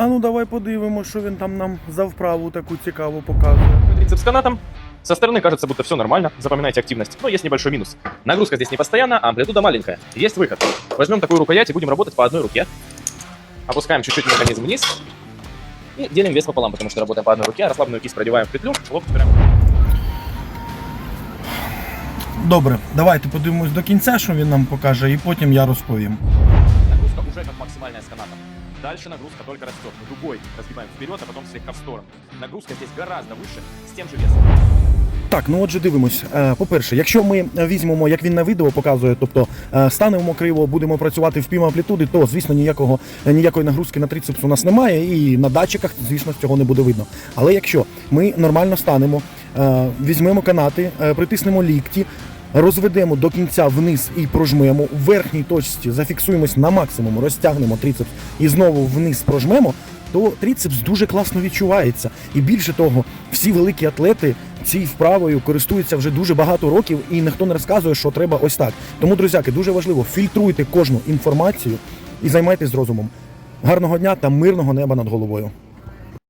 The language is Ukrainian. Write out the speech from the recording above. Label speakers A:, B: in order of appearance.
A: А ну давай подивимося, що він там нам за вправу таку цікаву показує.
B: Трицепс канатом. Со стороны кажется, будто все нормально. Запоминайте активность. Но есть небольшой минус. Нагрузка здесь не постоянна, а амплитуда маленькая. Есть выход. Возьмем такую рукоять и будем работать по одной руке. Опускаем чуть-чуть механизм вниз. И делим вес пополам, потому что работаем по одной руке. Расслабленную кисть продеваем в петлю, локоть прямо.
A: Добре, давайте подивимось до кінця, що він нам покаже, і потім я розповім.
B: Уже как максимальная с канатом. Дальше нагрузка только растет. Рукой разгибаем вперед, а потом слегка в сторону. Нагрузка здесь гораздо выше, с тем же весом.
A: Так, ну отже, дивимось. Е, По-перше, якщо ми візьмемо, як він на відео показує, тобто е, станемо криво, будемо працювати в пів амплітуди, то звісно ніякого ніякої нагрузки на трицепс у нас немає, і на датчиках, звісно, цього не буде видно. Але якщо ми нормально станемо, е, візьмемо канати, е, притиснемо лікті. Розведемо до кінця вниз і прожмемо. У верхній точці зафіксуємось на максимум, розтягнемо трицепс і знову вниз прожмемо, то трицепс дуже класно відчувається. І більше того, всі великі атлети цією вправою користуються вже дуже багато років, і ніхто не розказує, що треба ось так. Тому, друзяки, дуже важливо фільтруйте кожну інформацію і займайтесь розумом. Гарного дня та мирного неба над головою.